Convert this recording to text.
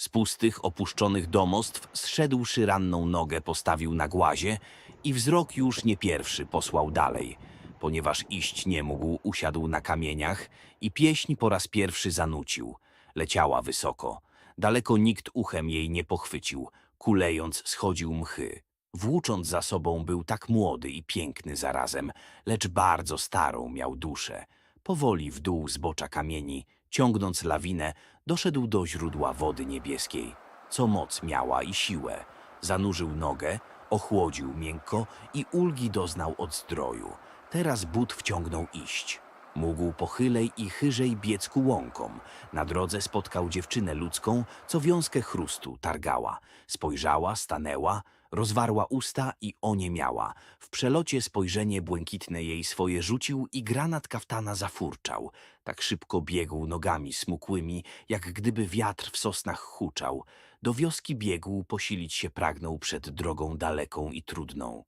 Z pustych, opuszczonych domostw zszedłszy ranną nogę postawił na głazie i wzrok już nie pierwszy posłał dalej. Ponieważ iść nie mógł, usiadł na kamieniach i pieśń po raz pierwszy zanucił. Leciała wysoko. Daleko nikt uchem jej nie pochwycił. Kulejąc schodził mchy. Włócząc za sobą był tak młody i piękny zarazem, lecz bardzo starą miał duszę. Powoli w dół zbocza kamieni, ciągnąc lawinę, doszedł do źródła wody niebieskiej, co moc miała i siłę. Zanurzył nogę, ochłodził miękko i ulgi doznał od zdroju. Teraz but wciągnął iść. Mógł pochylej i chyżej biec ku łąkom. Na drodze spotkał dziewczynę ludzką, co wiązkę chrustu targała. Spojrzała, stanęła, rozwarła usta i oniemiała. W przelocie spojrzenie błękitne jej swoje rzucił i granat kaftana zafurczał. Tak szybko biegł nogami smukłymi, jak gdyby wiatr w sosnach huczał. Do wioski biegł, posilić się pragnął przed drogą daleką i trudną.